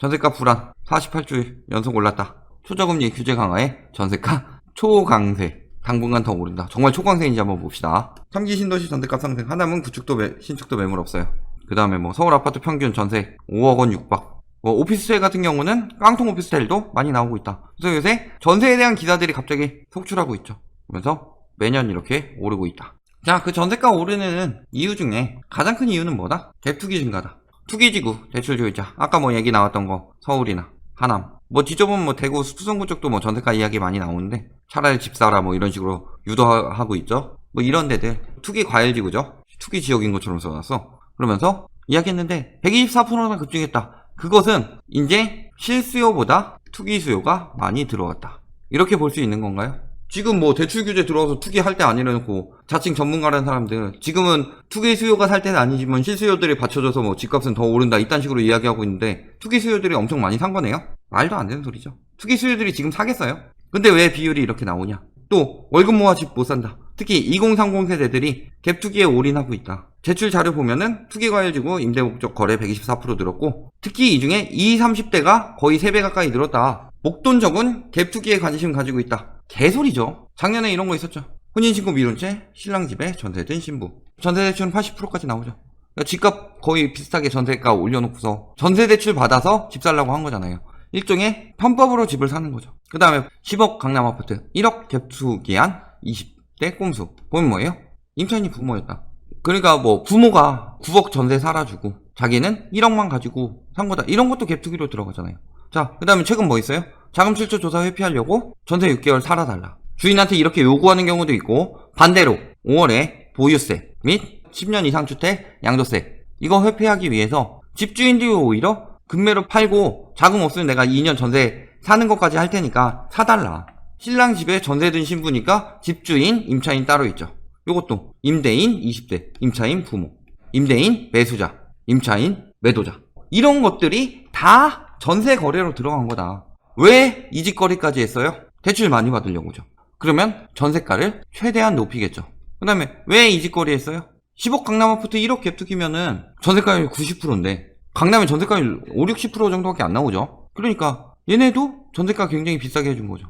전세가 불안 48주일 연속 올랐다. 초저금리 규제 강화에 전세가 초강세. 당분간 더 오른다. 정말 초강세인지 한번 봅시다. 3기 신도시 전세값 상승. 하남은 구축도 매, 신축도 매물 없어요. 그 다음에 뭐 서울 아파트 평균 전세 5억 원 육박. 뭐 오피스텔 같은 경우는 깡통 오피스텔도 많이 나오고 있다. 그래서 요새 전세에 대한 기사들이 갑자기 속출하고 있죠. 그러면서 매년 이렇게 오르고 있다. 자, 그 전세가 오르는 이유 중에 가장 큰 이유는 뭐다? 갭투기 증가다. 투기지구, 대출 조이자. 아까 뭐 얘기 나왔던 거, 서울이나 하남. 뭐 뒤져보면 뭐 대구 수성구 쪽도 뭐 전세가 이야기 많이 나오는데 차라리 집 사라 뭐 이런 식으로 유도하고 있죠. 뭐 이런 데들 투기 과열지구죠. 투기 지역인 것처럼 써놨어. 그러면서 이야기했는데 124%나 급증했다. 그것은 이제 실수요보다 투기 수요가 많이 들어왔다. 이렇게 볼 수 있는 건가요? 지금 뭐 대출 규제 들어와서 투기할 때 아니라놓고 자칭 전문가라는 사람들 지금은 투기 수요가 살 때는 아니지만 실수요들이 받쳐져서 뭐 집값은 더 오른다 이딴 식으로 이야기하고 있는데 투기 수요들이 엄청 많이 산 거네요? 말도 안 되는 소리죠. 투기 수요들이 지금 사겠어요? 근데 왜 비율이 이렇게 나오냐? 또 월급 모아 집 못 산다. 특히 2030 세대들이 갭 투기에 올인하고 있다. 제출 자료 보면은 투기 과열지구 임대 목적 거래 124% 늘었고 특히 이 중에 20, 30대가 거의 3배 가까이 늘었다. 목돈적은 갭 투기에 관심 가지고 있다. 개소리죠. 작년에 이런 거 있었죠. 혼인신고 미룬 채 신랑 집에 전세 든 신부. 전세 대출은 80%까지 나오죠. 그러니까 집값 거의 비슷하게 전세가 올려놓고서 전세 대출 받아서 집 살라고 한 거잖아요. 일종의 편법으로 집을 사는 거죠. 그 다음에 10억 강남 아파트 1억 갭투 기한 20대 꼼수. 보면 뭐예요? 임차인이 부모였다. 그러니까 뭐 부모가 9억 전세 살아주고 자기는 1억만 가지고 산 거다. 이런 것도 갭투기로 들어가잖아요. 자, 그 다음에 최근 뭐 있어요? 자금 출처 조사 회피하려고 전세 6개월 살아달라. 주인한테 이렇게 요구하는 경우도 있고 반대로 5월에 보유세 및 10년 이상 주택 양도세 이거 회피하기 위해서 집주인들이 오히려 금매로 팔고 자금 없으면 내가 2년 전세 사는 것까지 할 테니까 사달라. 신랑 집에 전세 든 신부니까 집주인, 임차인 따로 있죠. 요것도 임대인 20대, 임차인 부모, 임대인 매수자, 임차인 매도자. 이런 것들이 다 전세 거래로 들어간 거다. 왜이 짓거리까지 했어요? 대출 많이 받으려고죠. 그러면 전세가를 최대한 높이겠죠. 그 다음에 왜이 짓거리 했어요? 10억 강남 아파트 1억 갭투기면은 전세가율 90%인데 강남에 전세가율 5, 60% 정도밖에 안 나오죠. 그러니까 얘네도 전세가 굉장히 비싸게 해준 거죠.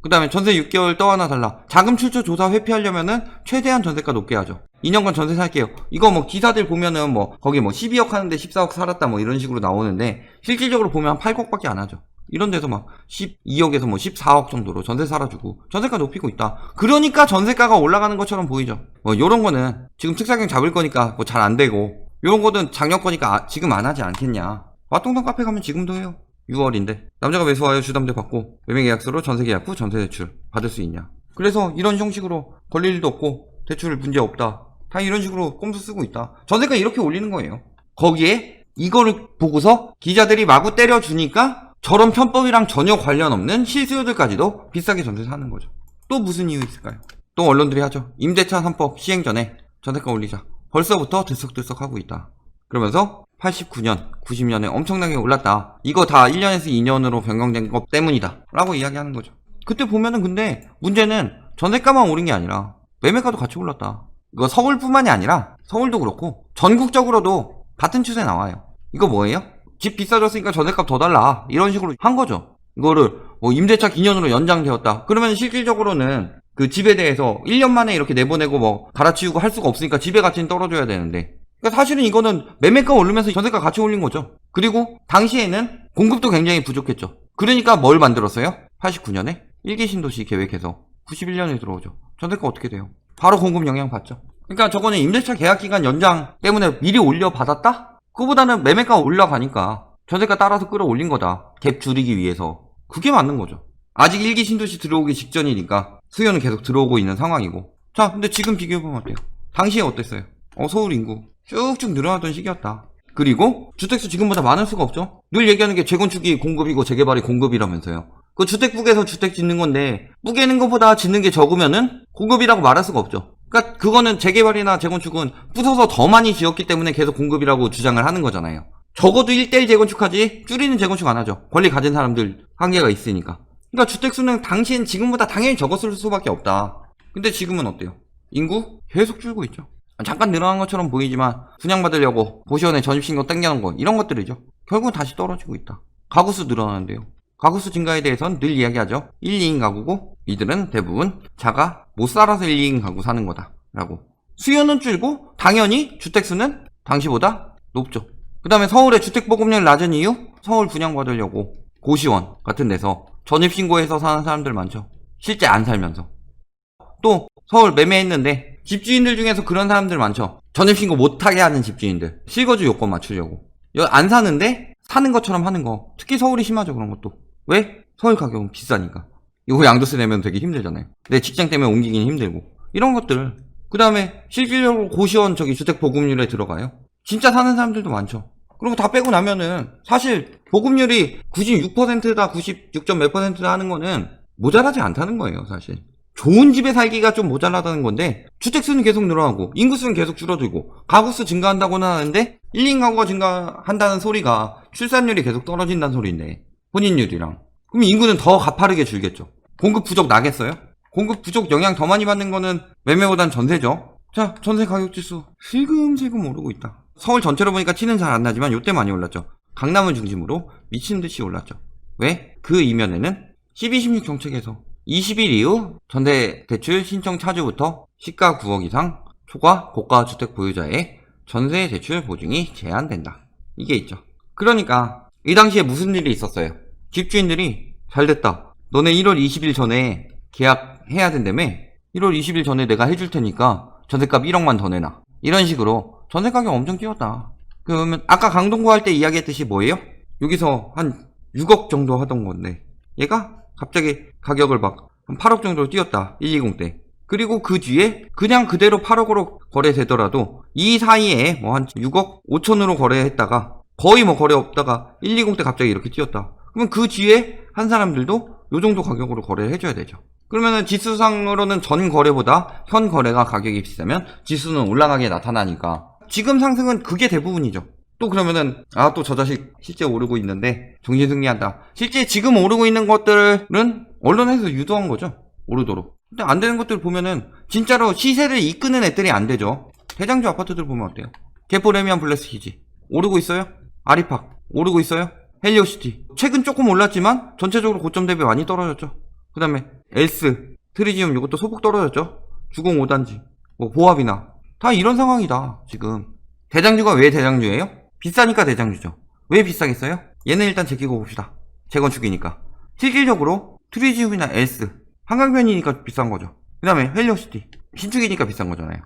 그 다음에 전세 6개월 떠하나 달라. 자금 출처 조사 회피하려면은 최대한 전세가 높게 하죠. 2년간 전세 살게요. 이거 뭐 기사들 보면은 뭐 거기 뭐 12억 하는데 14억 살았다 뭐 이런 식으로 나오는데 실질적으로 보면 한 8억밖에 안 하죠. 이런 데서 막 12억에서 뭐 14억 정도로 전세 살아주고 전세가 높이고 있다. 그러니까 전세가가 올라가는 것처럼 보이죠. 뭐 요런 거는 지금 특사경 잡을 거니까 뭐 잘 안 되고 요런 거는 작년 거니까 아- 지금 안 하지 않겠냐. 왓동동 카페 가면 지금도 해요. 6월인데 남자가 매수하여 주담대 받고 매매 계약서로 전세 계약 후 전세 대출 받을 수 있냐. 그래서 이런 형식으로 걸릴 일도 없고 대출 문제 없다. 다 이런 식으로 꼼수 쓰고 있다. 전세가 이렇게 올리는 거예요. 거기에 이거를 보고서 기자들이 마구 때려주니까 저런 편법이랑 전혀 관련 없는 실수요들까지도 비싸게 전세 사는 거죠. 또 무슨 이유 있을까요? 또 언론들이 하죠. 임대차 3법 시행 전에 전세가 올리자. 벌써부터 들썩들썩 하고 있다. 그러면서 89년, 90년에 엄청나게 올랐다. 이거 다 1년에서 2년으로 변경된 것 때문이다. 라고 이야기하는 거죠. 그때 보면은 근데 문제는 전세가만 오른 게 아니라 매매가도 같이 올랐다. 이거 서울뿐만이 아니라 서울도 그렇고 전국적으로도 같은 추세 나와요. 이거 뭐예요? 집 비싸졌으니까 전세값 더 달라. 이런 식으로 한 거죠. 이거를 뭐 임대차 기년으로 연장되었다. 그러면 실질적으로는 그 집에 대해서 1년 만에 이렇게 내보내고 뭐 갈아치우고 할 수가 없으니까 집의 가치는 떨어져야 되는데 그러니까 사실은 이거는 매매가 오르면서 전세가 같이 올린 거죠. 그리고 당시에는 공급도 굉장히 부족했죠. 그러니까 뭘 만들었어요? 89년에 1기 신도시 계획해서 91년에 들어오죠. 전세가 어떻게 돼요? 바로 공급 영향 받죠. 그러니까 저거는 임대차 계약 기간 연장 때문에 미리 올려 받았다? 그보다는 매매가 올라가니까 전세가 따라서 끌어올린 거다. 갭 줄이기 위해서. 그게 맞는 거죠. 아직 1기 신도시 들어오기 직전이니까 수요는 계속 들어오고 있는 상황이고. 자, 근데 지금 비교해보면 어때요? 당시에 어땠어요? 어, 서울 인구 쭉쭉 늘어나던 시기였다. 그리고 주택수 지금보다 많을 수가 없죠. 늘 얘기하는 게 재건축이 공급이고 재개발이 공급이라면서요. 그 주택북에서 주택 짓는 건데 뿌개는 것보다 짓는 게 적으면은 공급이라고 말할 수가 없죠. 그러니까 그거는 재개발이나 재건축은 부숴서 더 많이 지었기 때문에 계속 공급이라고 주장을 하는 거잖아요. 적어도 1대1 재건축하지 줄이는 재건축 안 하죠. 권리 가진 사람들 한계가 있으니까. 그러니까 주택수는 당시엔 지금보다 당연히 적었을 수밖에 없다. 근데 지금은 어때요? 인구 계속 줄고 있죠. 잠깐 늘어난 것처럼 보이지만 분양받으려고 고시원에 전입신고 땡겨놓은 거 이런 것들이죠. 결국은 다시 떨어지고 있다. 가구수 늘어나는데요. 가구수 증가에 대해서는 늘 이야기하죠. 1, 2인 가구고 이들은 대부분 자가 못 살아서 1, 2인 가구 사는 거다. 라고. 수요는 줄고 당연히 주택수는 당시보다 높죠. 그 다음에 서울의 주택보급률 낮은 이유? 서울 분양받으려고 고시원 같은 데서 전입신고해서 사는 사람들 많죠. 실제 안 살면서. 또 서울 매매했는데 집주인들 중에서 그런 사람들 많죠. 전입신고 못하게 하는 집주인들. 실거주 요건 맞추려고. 안 사는데 사는 것처럼 하는 거. 특히 서울이 심하죠 그런 것도. 왜? 서울 가격은 비싸니까. 이거 양도세 내면 되게 힘들잖아요. 내 직장 때문에 옮기긴 힘들고. 이런 것들. 그 다음에 실질적으로 고시원 저기 주택 보급률에 들어가요. 진짜 사는 사람들도 많죠. 그리고 다 빼고 나면은 사실 보급률이 96%다 96점 몇 퍼센트다 하는 거는 모자라지 않다는 거예요 사실. 좋은 집에 살기가 좀 모자라다는 건데 주택수는 계속 늘어나고 인구수는 계속 줄어들고 가구수 증가한다고는 하는데 1인 가구가 증가한다는 소리가 출산율이 계속 떨어진다는 소리인데 혼인율이랑 그럼 인구는 더 가파르게 줄겠죠. 공급 부족 나겠어요? 공급 부족 영향 더 많이 받는 거는 매매보단 전세죠. 자, 전세 가격 지수 슬금슬금 오르고 있다. 서울 전체로 보니까 티는 잘 안 나지만 요때 많이 올랐죠. 강남을 중심으로 미친 듯이 올랐죠. 왜? 그 이면에는 1216 정책에서 20일 이후 전세 대출 신청 차주부터 시가 9억 이상 초과 고가 주택 보유자의 전세 대출 보증이 제한된다. 이게 있죠. 그러니까 이 당시에 무슨 일이 있었어요? 집주인들이 잘 됐다. 너네 1월 20일 전에 계약해야 된다며? 1월 20일 전에 내가 해줄 테니까 전세값 1억만 더 내놔. 이런 식으로 전세 가격 엄청 뛰었다. 그러면 아까 강동구 할 때 이야기했듯이 뭐예요? 여기서 한 6억 정도 하던 건데 얘가 갑자기 가격을 막 한 8억 정도로 뛰었다. 120 때. 그리고 그 뒤에 그냥 그대로 8억으로 거래되더라도 이 사이에 뭐 한 6억 5천으로 거래했다가 거의 뭐 거래 없다가 120 때 갑자기 이렇게 뛰었다. 그러면 그 뒤에 한 사람들도 요 정도 가격으로 거래를 해줘야 되죠. 그러면은 지수상으로는 전 거래보다 현 거래가 가격이 비싸면 지수는 올라가게 나타나니까 지금 상승은 그게 대부분이죠. 또 그러면은 아 또 저 자식 실제 오르고 있는데 정신 승리한다. 실제 지금 오르고 있는 것들은 언론에서 유도한 거죠. 오르도록. 근데 안 되는 것들 보면은 진짜로 시세를 이끄는 애들이 안 되죠. 대장주 아파트들 보면 어때요? 개포레미안 블레스히지 오르고 있어요? 아리팍 오르고 있어요? 헬리오시티 최근 조금 올랐지만 전체적으로 고점 대비 많이 떨어졌죠. 그 다음에 엘스 트리지움 이것도 소폭 떨어졌죠. 주공 5단지 뭐 보합이나 다 이런 상황이다 지금. 대장주가 왜 대장주예요? 비싸니까 대장주죠. 왜 비싸겠어요? 얘는 일단 제끼고 봅시다. 재건축이니까. 실질적으로 트리지움이나 엘스 한강변이니까 비싼 거죠. 그 다음에 헬리오시티 신축이니까 비싼 거잖아요.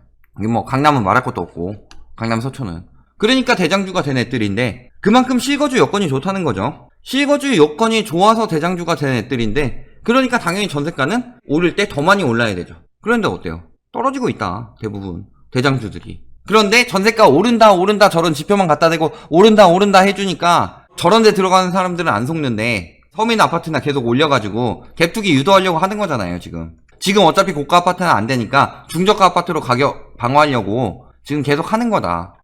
뭐 강남은 말할 것도 없고 강남 서초는 그러니까 대장주가 된 애들인데 그만큼 실거주 여건이 좋다는 거죠. 실거주 여건이 좋아서 대장주가 된 애들인데 그러니까 당연히 전세가는 오를 때 더 많이 올라야 되죠. 그런데 어때요? 떨어지고 있다 대부분 대장주들이. 그런데 전세가 오른다 오른다 저런 지표만 갖다 대고 오른다 오른다 해주니까 저런 데 들어가는 사람들은 안 속는데 서민 아파트나 계속 올려가지고 갭투기 유도하려고 하는 거잖아요 지금. 지금 어차피 고가 아파트는 안 되니까 중저가 아파트로 가격 방어하려고 지금 계속 하는 거다.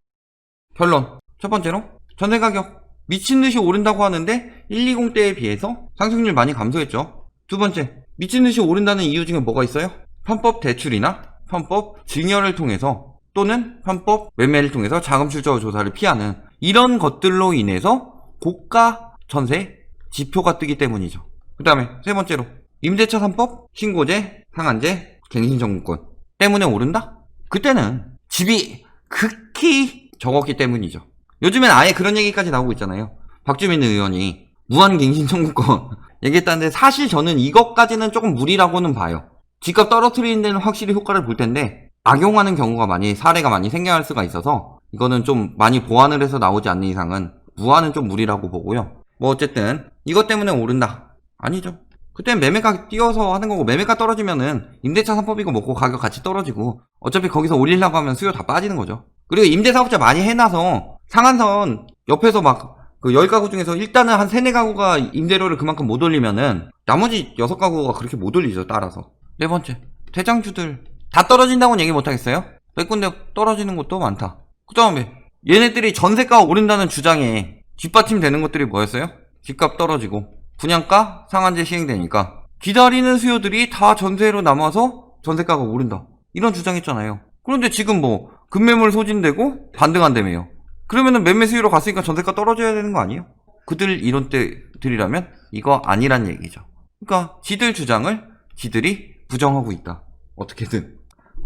결론. 첫 번째로 전세 가격 미친 듯이 오른다고 하는데 120대에 비해서 상승률 많이 감소했죠. 두 번째, 미친 듯이 오른다는 이유 중에 뭐가 있어요? 편법 대출이나 편법 증여를 통해서 또는 편법 매매를 통해서 자금 출처 조사를 피하는 이런 것들로 인해서 고가 전세 지표가 뜨기 때문이죠. 그 다음에 세 번째로 임대차 3법, 신고제, 상한제, 갱신정부권 때문에 오른다? 그때는 집이 극히 적었기 때문이죠. 요즘엔 아예 그런 얘기까지 나오고 있잖아요. 박주민 의원이 무한갱신청구권 얘기했다는데 사실 저는 이것까지는 조금 무리라고는 봐요. 집값 떨어뜨리는 데는 확실히 효과를 볼 텐데 악용하는 경우가 많이 사례가 많이 생겨날 수가 있어서 이거는 좀 많이 보완을 해서 나오지 않는 이상은 무한은 좀 무리라고 보고요. 뭐 어쨌든 이것 때문에 오른다. 아니죠. 그땐 매매가 뛰어서 하는 거고 매매가 떨어지면은 임대차 3법이고 뭐고 가격 같이 떨어지고 어차피 거기서 올리려고 하면 수요 다 빠지는 거죠. 그리고 임대사업자 많이 해놔서 상한선 옆에서 막 그 10가구 중에서 일단은 한 3, 4가구가 임대료를 그만큼 못 올리면은 나머지 6가구가 그렇게 못 올리죠, 따라서. 네 번째, 대장주들 다 떨어진다고는 얘기 못 하겠어요? 몇 군데 떨어지는 것도 많다. 그 다음에 얘네들이 전세가 오른다는 주장에 뒷받침 되는 것들이 뭐였어요? 집값 떨어지고 분양가 상한제 시행되니까 기다리는 수요들이 다 전세로 남아서 전세가가 오른다. 이런 주장했잖아요. 그런데 지금 뭐 급매물 소진되고 반등한다며요. 그러면은 매매 수요로 갔으니까 전세가 떨어져야 되는 거 아니에요? 그들 이론대들이라면 이거 아니란 얘기죠. 그러니까 지들 주장을 지들이 부정하고 있다. 어떻게든.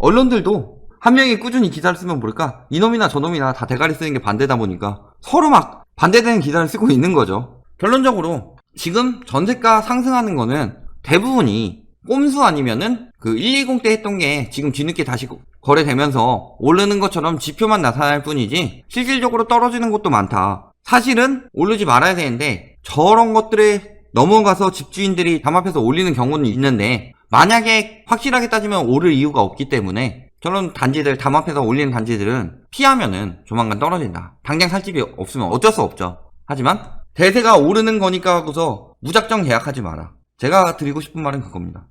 언론들도 한 명이 꾸준히 기사를 쓰면 모를까 이놈이나 저놈이나 다 대가리 쓰는 게 반대다 보니까 서로 막 반대되는 기사를 쓰고 있는 거죠. 결론적으로 지금 전세가 상승하는 거는 대부분이 꼼수 아니면은 그 120대 했던 게 지금 뒤늦게 다시 거래되면서 오르는 것처럼 지표만 나타날 뿐이지 실질적으로 떨어지는 것도 많다. 사실은 오르지 말아야 되는데 저런 것들에 넘어가서 집주인들이 담 앞에서 올리는 경우는 있는데 만약에 확실하게 따지면 오를 이유가 없기 때문에 저런 단지들 담 앞에서 올리는 단지들은 피하면은 조만간 떨어진다. 당장 살 집이 없으면 어쩔 수 없죠. 하지만 대세가 오르는 거니까 하고서 무작정 계약하지 마라. 제가 드리고 싶은 말은 그겁니다.